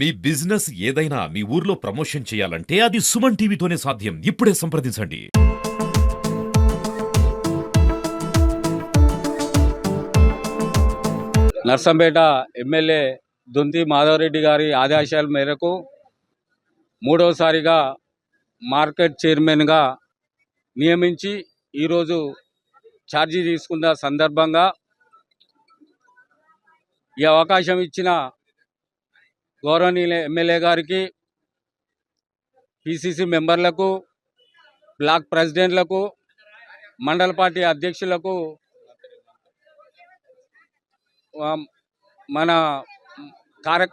మీ business ఏదైనా మీ ఊర్లో promotion చేయాలంటే అది సుమన్ టీవీతోనే సాధ్యం. ఇప్పుడే సంప్రదించండి. నర్సంపేట ఎమ్మెల్యే దొంతి మాధవరెడ్డి గారి ఆదేశాల మేరకు మూడవసారిగా మార్కెట్ చైర్మన్గా నియమించి ఈరోజు ఛార్జీ తీసుకున్న సందర్భంగా ఈ అవకాశం ఇచ్చిన గౌరవనీయుల ఎమ్మెల్యే గారికి పిసిసి మెంబర్లకు బ్లాక్ ప్రెసిడెంట్లకు మండల పార్టీ అధ్యక్షులకు మన కార్య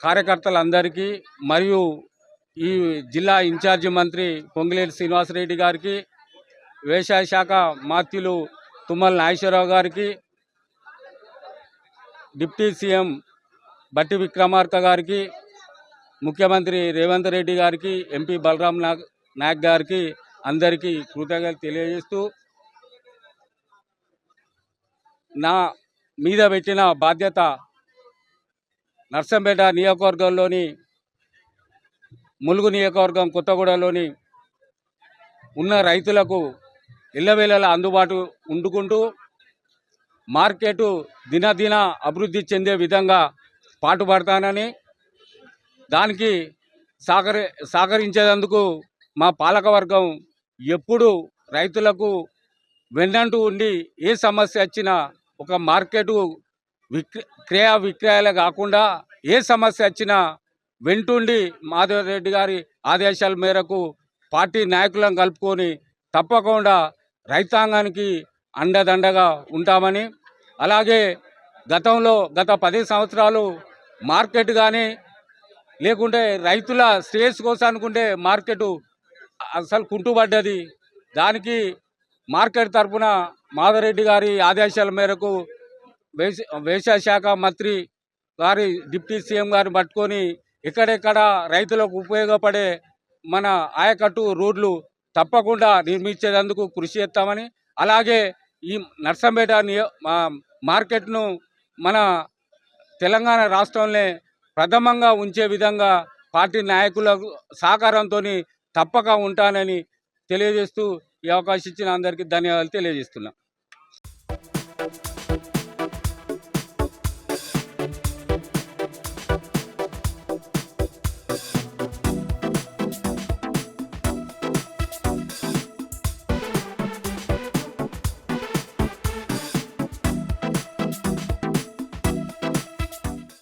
కార్యకర్తలందరికీ మరియు ఈ జిల్లా ఇన్ఛార్జి మంత్రి పొంగిలేటి శ్రీనివాసరెడ్డి గారికి వ్యవసాయ శాఖ మాత్యులు తుమ్మల నాగేశ్వరరావు గారికి డిప్యూటీ సీఎం బట్టి విక్రమార్క గారికి ముఖ్యమంత్రి రేవంత్ రెడ్డి గారికి ఎంపీ బలరాం నాగ్ నాయక్ గారికి అందరికీ కృతజ్ఞతలు తెలియజేస్తూ నా మీద పెట్టిన బాధ్యత నర్సంపేట నియోజకవర్గంలోని ములుగు నియోజకవర్గం కొత్తగూడలోని ఉన్న రైతులకు ఇళ్ళవేళలా అందుబాటు ఉండుకుంటూ మార్కెట్ దినదిన అభివృద్ధి చెందే విధంగా పాటుపడతానని దానికి సహకరి సహకరించేందుకు మా పాలకవర్గం ఎప్పుడు రైతులకు వెన్నంటూ ఉండి ఏ సమస్య వచ్చినా ఒక మార్కెట్ విక్ర క్రయ విక్రయాలే కాకుండా ఏ సమస్య వచ్చినా వెంటుండి మాధవరెడ్డి గారి ఆదేశాల మేరకు పార్టీ నాయకులను కలుపుకొని తప్పకుండా రైతాంగానికి అండదండగా ఉంటామని అలాగే గతంలో గత పది సంవత్సరాలు మార్కెట్ కానీ లేకుంటే రైతుల శ్రేయస్ కోసం అనుకుంటే మార్కెట్ అసలు కుంటుపడ్డది దానికి మార్కెట్ తరపున మాధవరెడ్డి గారి ఆదేశాల మేరకు వేస వ్యవసాయ శాఖ మంత్రి గారి డిప్యూటీ సీఎం గారిని పట్టుకొని ఎక్కడెక్కడ రైతులకు ఉపయోగపడే మన ఆయకట్టు రోడ్లు తప్పకుండా నిర్మించేందుకు కృషి చేస్తామని అలాగే ఈ నర్సంపేట మా- మార్కెట్ను మన తెలంగాణ రాష్ట్రంలో ప్రథమంగా ఉంచే విధంగా పార్టీ నాయకుల సహకారంతో తప్పక ఉంటానని తెలియజేస్తూ ఈ అవకాశం ఇచ్చిన అందరికీ ధన్యవాదాలు తెలియజేస్తున్నా.